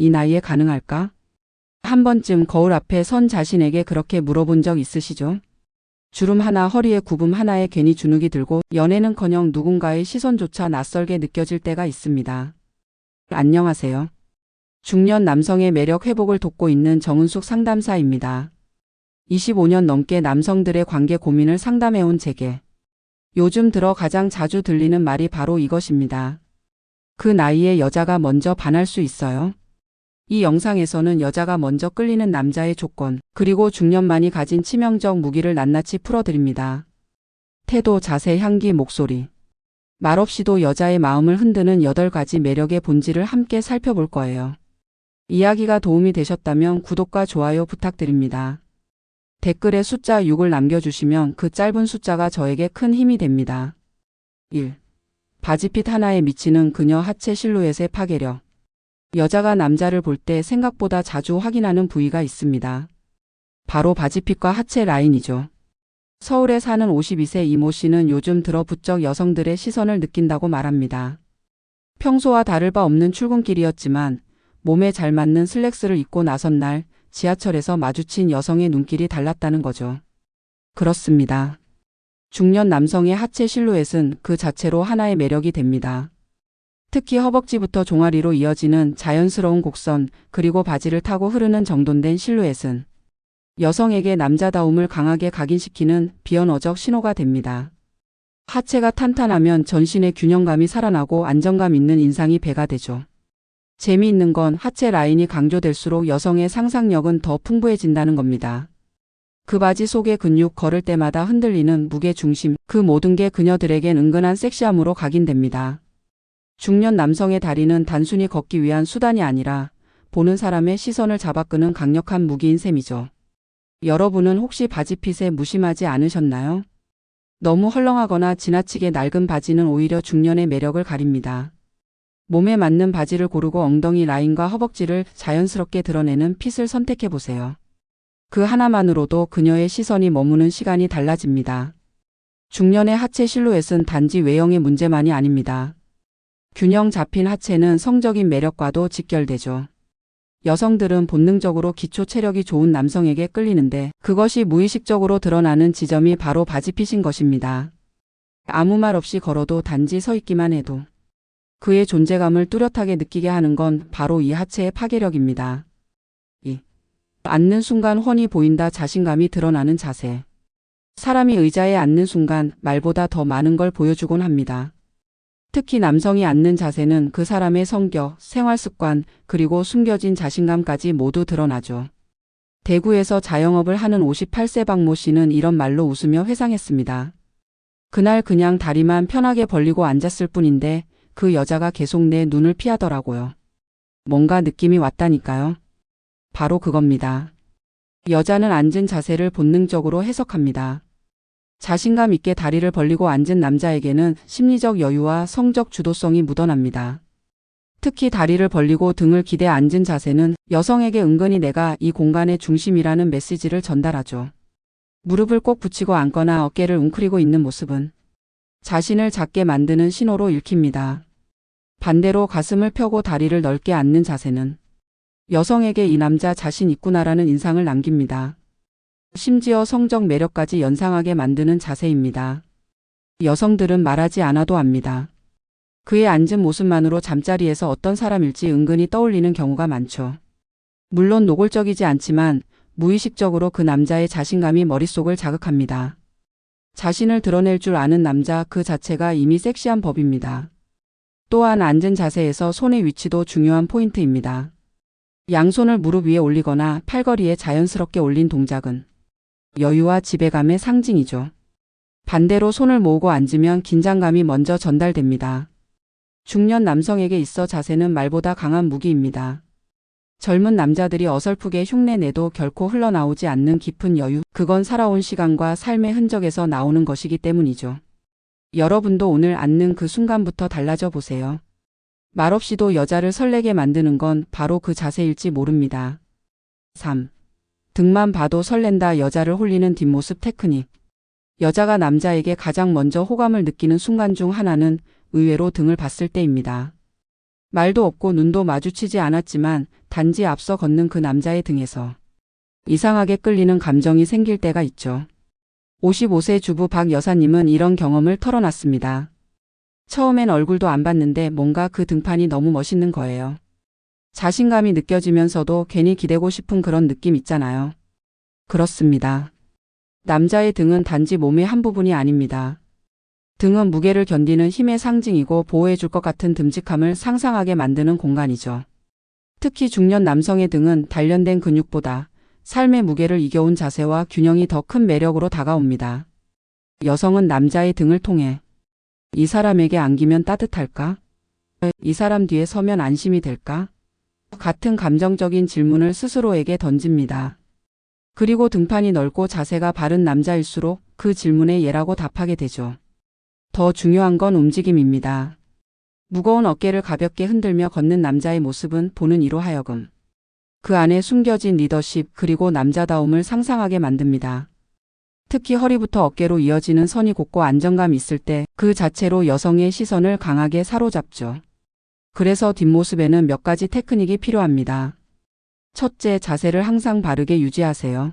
이 나이에 가능할까? 한 번쯤 거울 앞에 선 자신에게 그렇게 물어본 적 있으시죠? 주름 하나 허리에 구름 하나에 괜히 주눅이 들고 연애는커녕 누군가의 시선조차 낯설게 느껴질 때가 있습니다. 안녕하세요. 중년 남성의 매력 회복을 돕고 있는 정은숙 상담사입니다. 25년 넘게 남성들의 관계 고민을 상담해온 제게 요즘 들어 가장 자주 들리는 말이 바로 이것입니다. 그 나이에 여자가 먼저 반할 수 있어요. 이 영상에서는 여자가 먼저 끌리는 남자의 조건, 그리고 중년만이 가진 치명적 무기를 낱낱이 풀어드립니다. 태도, 자세, 향기, 목소리. 말없이도 여자의 마음을 흔드는 8가지 매력의 본질을 함께 살펴볼 거예요. 이야기가 도움이 되셨다면 구독과 좋아요 부탁드립니다. 댓글에 숫자 6을 남겨주시면 그 짧은 숫자가 저에게 큰 힘이 됩니다. 1. 바지핏 하나에 미치는 그녀 하체 실루엣의 파괴력. 여자가 남자를 볼 때 생각보다 자주 확인하는 부위가 있습니다. 바로 바지핏과 하체 라인이죠. 서울에 사는 52세 이모 씨는 요즘 들어 부쩍 여성들의 시선을 느낀다고 말합니다. 평소와 다를 바 없는 출근길이었지만 몸에 잘 맞는 슬랙스를 입고 나선 날 지하철에서 마주친 여성의 눈길이 달랐다는 거죠. 그렇습니다. 중년 남성의 하체 실루엣은 그 자체로 하나의 매력이 됩니다. 특히 허벅지부터 종아리로 이어지는 자연스러운 곡선, 그리고 바지를 타고 흐르는 정돈된 실루엣은 여성에게 남자다움을 강하게 각인시키는 비언어적 신호가 됩니다. 하체가 탄탄하면 전신의 균형감이 살아나고 안정감 있는 인상이 배가 되죠. 재미있는 건 하체 라인이 강조될수록 여성의 상상력은 더 풍부해진다는 겁니다. 그 바지 속의 근육 걸을 때마다 흔들리는 무게 중심, 그 모든 게 그녀들에겐 은근한 섹시함으로 각인됩니다. 중년 남성의 다리는 단순히 걷기 위한 수단이 아니라 보는 사람의 시선을 잡아끄는 강력한 무기인 셈이죠. 여러분은 혹시 바지핏에 무심하지 않으셨나요? 너무 헐렁하거나 지나치게 낡은 바지는 오히려 중년의 매력을 가립니다. 몸에 맞는 바지를 고르고 엉덩이 라인과 허벅지를 자연스럽게 드러내는 핏을 선택해 보세요. 그 하나만으로도 그녀의 시선이 머무는 시간이 달라집니다. 중년의 하체 실루엣은 단지 외형의 문제만이 아닙니다. 균형 잡힌 하체는 성적인 매력과도 직결되죠. 여성들은 본능적으로 기초 체력이 좋은 남성에게 끌리는데 그것이 무의식적으로 드러나는 지점이 바로 바지핏인 것입니다. 아무 말 없이 걸어도 단지 서 있기만 해도 그의 존재감을 뚜렷하게 느끼게 하는 건 바로 이 하체의 파괴력입니다. 2. 앉는 순간 훤히 보인다 자신감이 드러나는 자세. 사람이 의자에 앉는 순간 말보다 더 많은 걸 보여주곤 합니다. 특히 남성이 앉는 자세는 그 사람의 성격, 생활 습관, 그리고 숨겨진 자신감까지 모두 드러나죠. 대구에서 자영업을 하는 58세 박모 씨는 이런 말로 웃으며 회상했습니다. 그날 그냥 다리만 편하게 벌리고 앉았을 뿐인데 그 여자가 계속 내 눈을 피하더라고요. 뭔가 느낌이 왔다니까요. 바로 그겁니다. 여자는 앉은 자세를 본능적으로 해석합니다. 자신감 있게 다리를 벌리고 앉은 남자에게는 심리적 여유와 성적 주도성이 묻어납니다. 특히 다리를 벌리고 등을 기대 앉은 자세는 여성에게 은근히 내가 이 공간의 중심이라는 메시지를 전달하죠. 무릎을 꼭 붙이고 앉거나 어깨를 웅크리고 있는 모습은 자신을 작게 만드는 신호로 읽힙니다. 반대로 가슴을 펴고 다리를 넓게 앉는 자세는 여성에게 이 남자 자신 있구나라는 인상을 남깁니다. 심지어 성적 매력까지 연상하게 만드는 자세입니다. 여성들은 말하지 않아도 압니다. 그의 앉은 모습만으로 잠자리에서 어떤 사람일지 은근히 떠올리는 경우가 많죠. 물론 노골적이지 않지만 무의식적으로 그 남자의 자신감이 머릿속을 자극합니다. 자신을 드러낼 줄 아는 남자 그 자체가 이미 섹시한 법입니다. 또한 앉은 자세에서 손의 위치도 중요한 포인트입니다. 양손을 무릎 위에 올리거나 팔걸이에 자연스럽게 올린 동작은 여유와 지배감의 상징이죠. 반대로 손을 모으고 앉으면 긴장감이 먼저 전달됩니다. 중년 남성에게 있어 자세는 말보다 강한 무기입니다. 젊은 남자들이 어설프게 흉내내도 결코 흘러나오지 않는 깊은 여유, 그건 살아온 시간과 삶의 흔적에서 나오는 것이기 때문이죠. 여러분도 오늘 앉는 그 순간부터 달라져 보세요. 말없이도 여자를 설레게 만드는 건 바로 그 자세일지 모릅니다. 3. 등만 봐도 설렌다 여자를 홀리는 뒷모습 테크닉. 여자가 남자에게 가장 먼저 호감을 느끼는 순간 중 하나는 의외로 등을 봤을 때입니다. 말도 없고 눈도 마주치지 않았지만 단지 앞서 걷는 그 남자의 등에서 이상하게 끌리는 감정이 생길 때가 있죠. 55세 주부 박 여사님은 이런 경험을 털어놨습니다. 처음엔 얼굴도 안 봤는데 뭔가 그 등판이 너무 멋있는 거예요. 자신감이 느껴지면서도 괜히 기대고 싶은 그런 느낌 있잖아요. 그렇습니다. 남자의 등은 단지 몸의 한 부분이 아닙니다. 등은 무게를 견디는 힘의 상징이고 보호해줄 것 같은 듬직함을 상상하게 만드는 공간이죠. 특히 중년 남성의 등은 단련된 근육보다 삶의 무게를 이겨온 자세와 균형이 더 큰 매력으로 다가옵니다. 여성은 남자의 등을 통해 이 사람에게 안기면 따뜻할까? 이 사람 뒤에 서면 안심이 될까? 같은 감정적인 질문을 스스로에게 던집니다. 그리고 등판이 넓고 자세가 바른 남자일수록 그 질문에 예라고 답하게 되죠. 더 중요한 건 움직임입니다. 무거운 어깨를 가볍게 흔들며 걷는 남자의 모습은 보는 이로 하여금 그 안에 숨겨진 리더십 그리고 남자다움을 상상하게 만듭니다. 특히 허리부터 어깨로 이어지는 선이 곱고 안정감 있을 때 그 자체로 여성의 시선을 강하게 사로잡죠. 그래서 뒷모습에는 몇 가지 테크닉이 필요합니다. 첫째, 자세를 항상 바르게 유지하세요.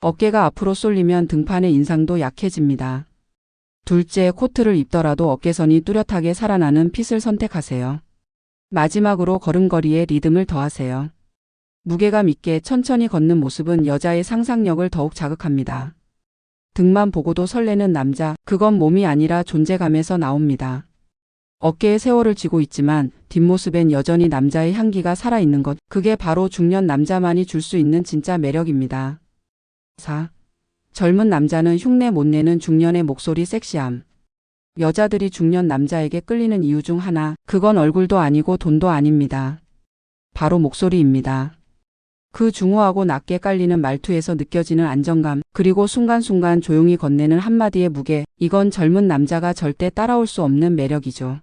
어깨가 앞으로 쏠리면 등판의 인상도 약해집니다. 둘째, 코트를 입더라도 어깨선이 뚜렷하게 살아나는 핏을 선택하세요. 마지막으로 걸음걸이에 리듬을 더하세요. 무게감 있게 천천히 걷는 모습은 여자의 상상력을 더욱 자극합니다. 등만 보고도 설레는 남자, 그건 몸이 아니라 존재감에서 나옵니다. 어깨에 세월을 쥐고 있지만 뒷모습엔 여전히 남자의 향기가 살아있는 것, 그게 바로 중년 남자만이 줄 수 있는 진짜 매력입니다. 4. 젊은 남자는 흉내 못 내는 중년의 목소리 섹시함. 여자들이 중년 남자에게 끌리는 이유 중 하나, 그건 얼굴도 아니고 돈도 아닙니다. 바로 목소리입니다. 그 중후하고 낮게 깔리는 말투에서 느껴지는 안정감, 그리고 순간순간 조용히 건네는 한마디의 무게, 이건 젊은 남자가 절대 따라올 수 없는 매력이죠.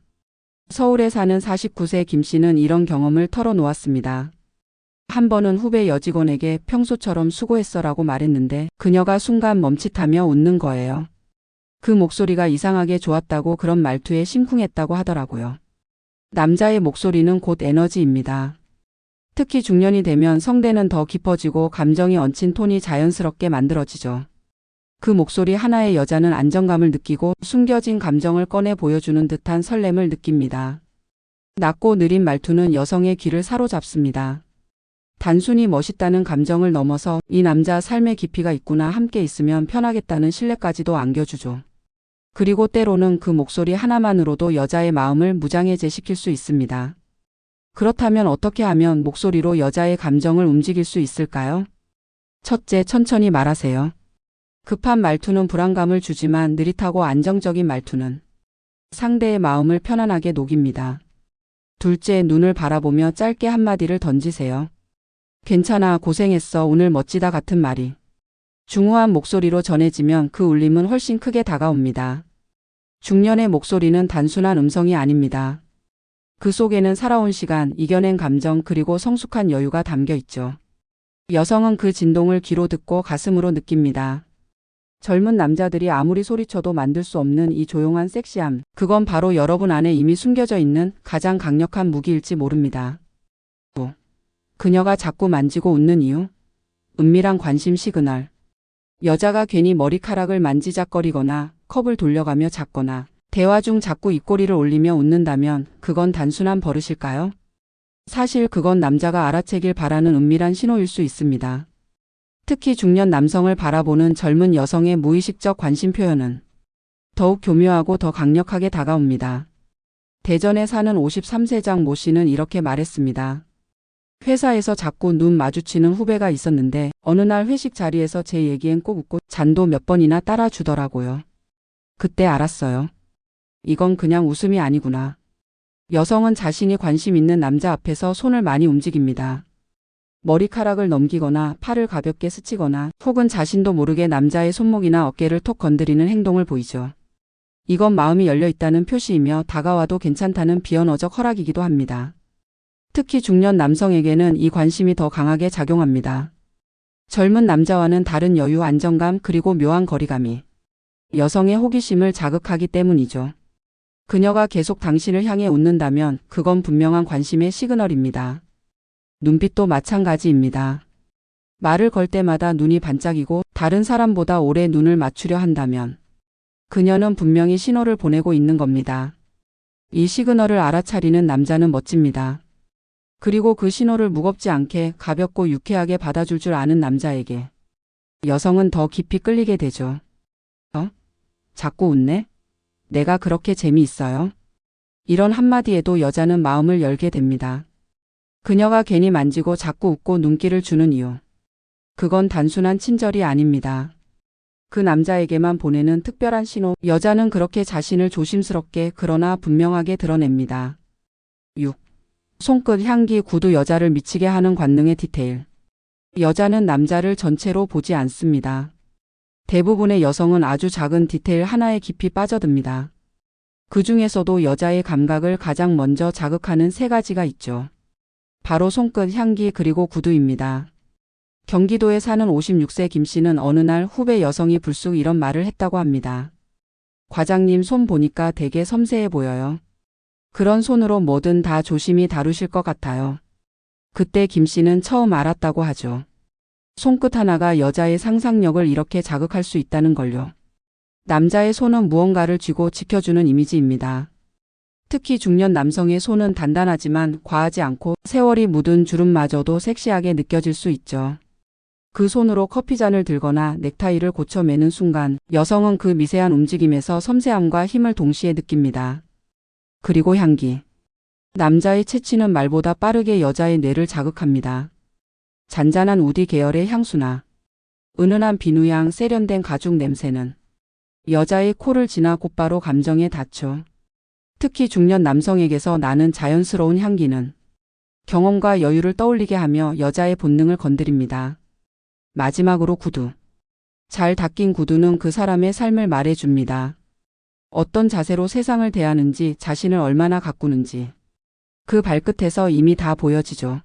서울에 사는 49세 김 씨는 이런 경험을 털어놓았습니다. 한 번은 후배 여직원에게 평소처럼 수고했어라고 말했는데 그녀가 순간 멈칫하며 웃는 거예요. 그 목소리가 이상하게 좋았다고 그런 말투에 심쿵했다고 하더라고요. 남자의 목소리는 곧 에너지입니다. 특히 중년이 되면 성대는 더 깊어지고 감정이 얹힌 톤이 자연스럽게 만들어지죠. 그 목소리 하나에 여자는 안정감을 느끼고 숨겨진 감정을 꺼내 보여주는 듯한 설렘을 느낍니다. 낮고 느린 말투는 여성의 귀를 사로잡습니다. 단순히 멋있다는 감정을 넘어서 이 남자 삶의 깊이가 있구나 함께 있으면 편하겠다는 신뢰까지도 안겨주죠. 그리고 때로는 그 목소리 하나만으로도 여자의 마음을 무장해제시킬 수 있습니다. 그렇다면 어떻게 하면 목소리로 여자의 감정을 움직일 수 있을까요? 첫째, 천천히 말하세요. 급한 말투는 불안감을 주지만 느릿하고 안정적인 말투는 상대의 마음을 편안하게 녹입니다. 둘째, 눈을 바라보며 짧게 한마디를 던지세요. 괜찮아, 고생했어, 오늘 멋지다 같은 말이. 중후한 목소리로 전해지면 그 울림은 훨씬 크게 다가옵니다. 중년의 목소리는 단순한 음성이 아닙니다. 그 속에는 살아온 시간, 이겨낸 감정, 그리고 성숙한 여유가 담겨 있죠. 여성은 그 진동을 귀로 듣고 가슴으로 느낍니다. 젊은 남자들이 아무리 소리쳐도 만들 수 없는 이 조용한 섹시함, 그건 바로 여러분 안에 이미 숨겨져 있는 가장 강력한 무기일지 모릅니다. 또, 그녀가 자꾸 만지고 웃는 이유? 은밀한 관심 시그널. 여자가 괜히 머리카락을 만지작거리거나 컵을 돌려가며 잤거나 대화 중 자꾸 입꼬리를 올리며 웃는다면 그건 단순한 버릇일까요? 사실 그건 남자가 알아채길 바라는 은밀한 신호일 수 있습니다. 특히 중년 남성을 바라보는 젊은 여성의 무의식적 관심 표현은 더욱 교묘하고 더 강력하게 다가옵니다. 대전에 사는 53세장 모 씨는 이렇게 말했습니다. 회사에서 자꾸 눈 마주치는 후배가 있었는데 어느 날 회식 자리에서 제 얘기엔 꼭 웃고 잔도 몇 번이나 따라주더라고요. 그때 알았어요. 이건 그냥 웃음이 아니구나. 여성은 자신이 관심 있는 남자 앞에서 손을 많이 움직입니다. 머리카락을 넘기거나 팔을 가볍게 스치거나 혹은 자신도 모르게 남자의 손목이나 어깨를 톡 건드리는 행동을 보이죠. 이건 마음이 열려 있다는 표시이며 다가와도 괜찮다는 비언어적 허락이기도 합니다. 특히 중년 남성에게는 이 관심이 더 강하게 작용합니다. 젊은 남자와는 다른 여유, 안정감, 그리고 묘한 거리감이 여성의 호기심을 자극하기 때문이죠. 그녀가 계속 당신을 향해 웃는다면 그건 분명한 관심의 시그널입니다. 눈빛도 마찬가지입니다. 말을 걸 때마다 눈이 반짝이고 다른 사람보다 오래 눈을 맞추려 한다면 그녀는 분명히 신호를 보내고 있는 겁니다. 이 시그널을 알아차리는 남자는 멋집니다. 그리고 그 신호를 무겁지 않게 가볍고 유쾌하게 받아줄 줄 아는 남자에게 여성은 더 깊이 끌리게 되죠. 어? 자꾸 웃네? 내가 그렇게 재미있어요? 이런 한마디에도 여자는 마음을 열게 됩니다. 그녀가 괜히 만지고 자꾸 웃고 눈길을 주는 이유. 그건 단순한 친절이 아닙니다. 그 남자에게만 보내는 특별한 신호. 여자는 그렇게 자신을 조심스럽게 그러나 분명하게 드러냅니다. 6. 손끝 향기 구두 여자를 미치게 하는 관능의 디테일. 여자는 남자를 전체로 보지 않습니다. 대부분의 여성은 아주 작은 디테일 하나에 깊이 빠져듭니다. 그 중에서도 여자의 감각을 가장 먼저 자극하는 세 가지가 있죠. 바로 손끝 향기 그리고 구두입니다. 경기도에 사는 56세 김 씨는 어느 날 후배 여성이 불쑥 이런 말을 했다고 합니다. 과장님 손 보니까 되게 섬세해 보여요. 그런 손으로 뭐든 다 조심히 다루실 것 같아요. 그때 김 씨는 처음 알았다고 하죠. 손끝 하나가 여자의 상상력을 이렇게 자극할 수 있다는 걸요. 남자의 손은 무언가를 쥐고 지켜주는 이미지입니다. 특히 중년 남성의 손은 단단하지만 과하지 않고 세월이 묻은 주름마저도 섹시하게 느껴질 수 있죠. 그 손으로 커피잔을 들거나 넥타이를 고쳐 매는 순간 여성은 그 미세한 움직임에서 섬세함과 힘을 동시에 느낍니다. 그리고 향기. 남자의 채취는 말보다 빠르게 여자의 뇌를 자극합니다. 잔잔한 우디 계열의 향수나 은은한 비누향 세련된 가죽 냄새는 여자의 코를 지나 곧바로 감정에 닿죠. 특히 중년 남성에게서 나는 자연스러운 향기는 경험과 여유를 떠올리게 하며 여자의 본능을 건드립니다. 마지막으로 구두. 잘 닦인 구두는 그 사람의 삶을 말해줍니다. 어떤 자세로 세상을 대하는지 자신을 얼마나 가꾸는지. 그 발끝에서 이미 다 보여지죠.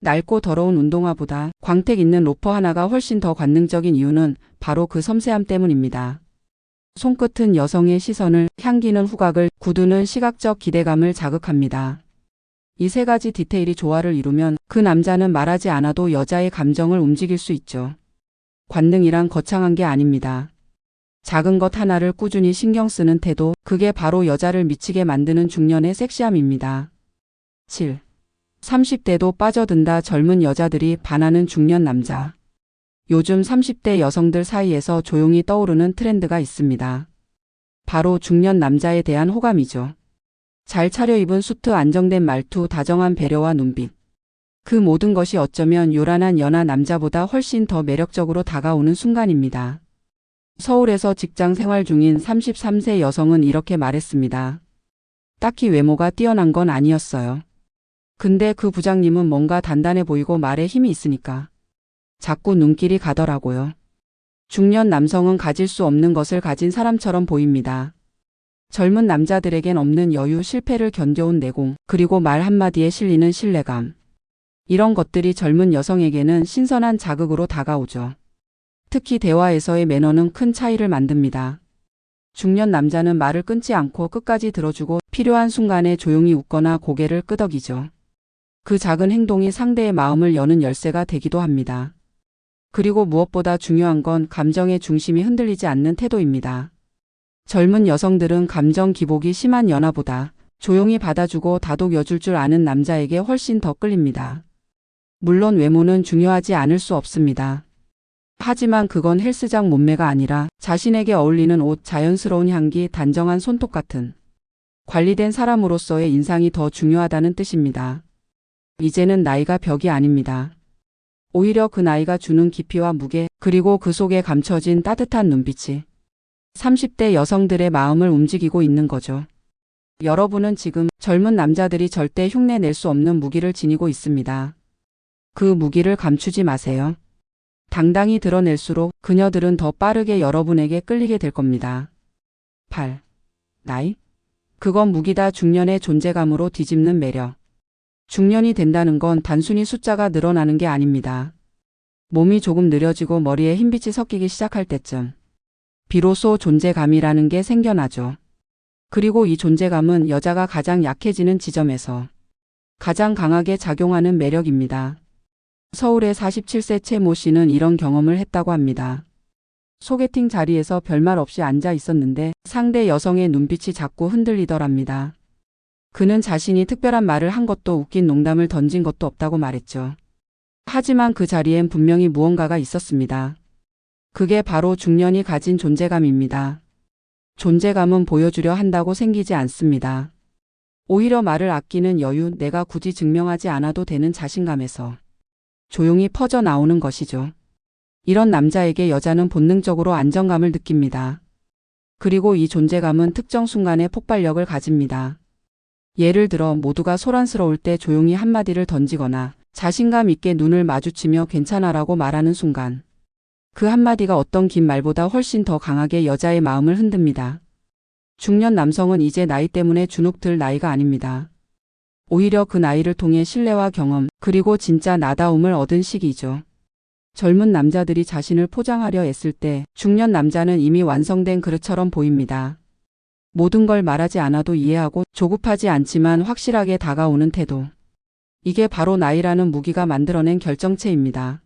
낡고 더러운 운동화보다 광택 있는 로퍼 하나가 훨씬 더 관능적인 이유는 바로 그 섬세함 때문입니다. 손끝은 여성의 시선을, 향기는 후각을, 구두는 시각적 기대감을 자극합니다. 이 세 가지 디테일이 조화를 이루면 그 남자는 말하지 않아도 여자의 감정을 움직일 수 있죠. 관능이란 거창한 게 아닙니다. 작은 것 하나를 꾸준히 신경 쓰는 태도, 그게 바로 여자를 미치게 만드는 중년의 섹시함입니다. 7. 30대도 빠져든다 젊은 여자들이 반하는 중년 남자. 요즘 30대 여성들 사이에서 조용히 떠오르는 트렌드가 있습니다. 바로 중년 남자에 대한 호감이죠. 잘 차려입은 수트 안정된 말투 다정한 배려와 눈빛. 그 모든 것이 어쩌면 요란한 연하 남자보다 훨씬 더 매력적으로 다가오는 순간입니다. 서울에서 직장 생활 중인 33세 여성은 이렇게 말했습니다. 딱히 외모가 뛰어난 건 아니었어요. 근데 그 부장님은 뭔가 단단해 보이고 말에 힘이 있으니까. 자꾸 눈길이 가더라고요. 중년 남성은 가질 수 없는 것을 가진 사람처럼 보입니다. 젊은 남자들에겐 없는 여유, 실패를 견뎌온 내공, 그리고 말 한마디에 실리는 신뢰감. 이런 것들이 젊은 여성에게는 신선한 자극으로 다가오죠. 특히 대화에서의 매너는 큰 차이를 만듭니다. 중년 남자는 말을 끊지 않고 끝까지 들어주고 필요한 순간에 조용히 웃거나 고개를 끄덕이죠. 그 작은 행동이 상대의 마음을 여는 열쇠가 되기도 합니다. 그리고 무엇보다 중요한 건 감정의 중심이 흔들리지 않는 태도입니다. 젊은 여성들은 감정 기복이 심한 연하보다 조용히 받아주고 다독여줄 줄 아는 남자에게 훨씬 더 끌립니다. 물론 외모는 중요하지 않을 수 없습니다. 하지만 그건 헬스장 몸매가 아니라 자신에게 어울리는 옷, 자연스러운 향기, 단정한 손톱 같은 관리된 사람으로서의 인상이 더 중요하다는 뜻입니다. 이제는 나이가 벽이 아닙니다. 오히려 그 나이가 주는 깊이와 무게, 그리고 그 속에 감춰진 따뜻한 눈빛이 30대 여성들의 마음을 움직이고 있는 거죠. 여러분은 지금 젊은 남자들이 절대 흉내 낼 수 없는 무기를 지니고 있습니다. 그 무기를 감추지 마세요. 당당히 드러낼수록 그녀들은 더 빠르게 여러분에게 끌리게 될 겁니다. 8. 나이? 그건 무기다 중년의 존재감으로 뒤집는 매력. 중년이 된다는 건 단순히 숫자가 늘어나는 게 아닙니다. 몸이 조금 느려지고 머리에 흰빛이 섞이기 시작할 때쯤 비로소 존재감이라는 게 생겨나죠. 그리고 이 존재감은 여자가 가장 약해지는 지점에서 가장 강하게 작용하는 매력입니다. 서울의 47세 최모 씨는 이런 경험을 했다고 합니다. 소개팅 자리에서 별말 없이 앉아 있었는데 상대 여성의 눈빛이 자꾸 흔들리더랍니다. 그는 자신이 특별한 말을 한 것도 웃긴 농담을 던진 것도 없다고 말했죠. 하지만 그 자리엔 분명히 무언가가 있었습니다. 그게 바로 중년이 가진 존재감입니다. 존재감은 보여주려 한다고 생기지 않습니다. 오히려 말을 아끼는 여유, 내가 굳이 증명하지 않아도 되는 자신감에서 조용히 퍼져 나오는 것이죠. 이런 남자에게 여자는 본능적으로 안정감을 느낍니다. 그리고 이 존재감은 특정 순간에 폭발력을 가집니다. 예를 들어 모두가 소란스러울 때 조용히 한마디를 던지거나 자신감 있게 눈을 마주치며 괜찮아라고 말하는 순간 그 한마디가 어떤 긴 말보다 훨씬 더 강하게 여자의 마음을 흔듭니다. 중년 남성은 이제 나이 때문에 주눅 들 나이가 아닙니다. 오히려 그 나이를 통해 신뢰와 경험, 그리고 진짜 나다움을 얻은 시기죠. 젊은 남자들이 자신을 포장하려 애쓸 때 중년 남자는 이미 완성된 그릇처럼 보입니다. 모든 걸 말하지 않아도 이해하고 조급하지 않지만 확실하게 다가오는 태도. 이게 바로 나이라는 무기가 만들어낸 결정체입니다.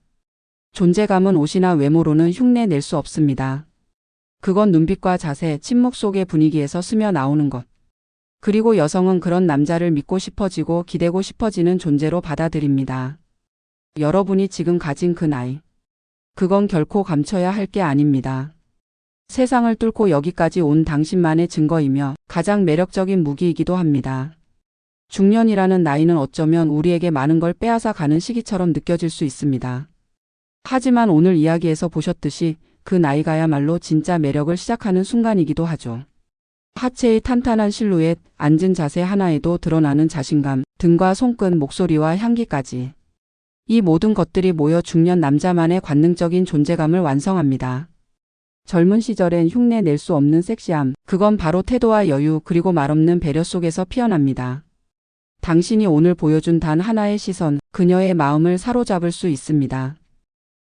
존재감은 옷이나 외모로는 흉내 낼 수 없습니다. 그건 눈빛과 자세, 침묵 속의 분위기에서 스며 나오는 것. 그리고 여성은 그런 남자를 믿고 싶어지고 기대고 싶어지는 존재로 받아들입니다. 여러분이 지금 가진 그 나이. 그건 결코 감춰야 할 게 아닙니다. 세상을 뚫고 여기까지 온 당신만의 증거이며 가장 매력적인 무기이기도 합니다. 중년이라는 나이는 어쩌면 우리에게 많은 걸 빼앗아 가는 시기처럼 느껴질 수 있습니다. 하지만 오늘 이야기에서 보셨듯이 그 나이가야말로 진짜 매력을 시작하는 순간이기도 하죠. 하체의 탄탄한 실루엣, 앉은 자세 하나에도 드러나는 자신감, 등과 손끝, 목소리와 향기까지. 이 모든 것들이 모여 중년 남자만의 관능적인 존재감을 완성합니다. 젊은 시절엔 흉내 낼 수 없는 섹시함, 그건 바로 태도와 여유 그리고 말없는 배려 속에서 피어납니다. 당신이 오늘 보여준 단 하나의 시선, 그녀의 마음을 사로잡을 수 있습니다.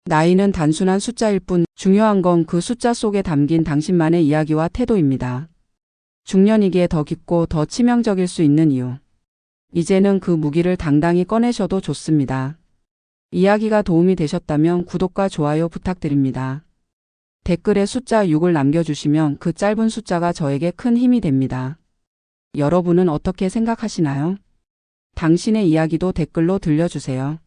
나이는 단순한 숫자일 뿐 중요한 건 그 숫자 속에 담긴 당신만의 이야기와 태도입니다. 중년이기에 더 깊고 더 치명적일 수 있는 이유. 이제는 그 무기를 당당히 꺼내셔도 좋습니다. 이야기가 도움이 되셨다면 구독과 좋아요 부탁드립니다. 댓글에 숫자 6을 남겨주시면 그 짧은 숫자가 저에게 큰 힘이 됩니다. 여러분은 어떻게 생각하시나요? 당신의 이야기도 댓글로 들려주세요.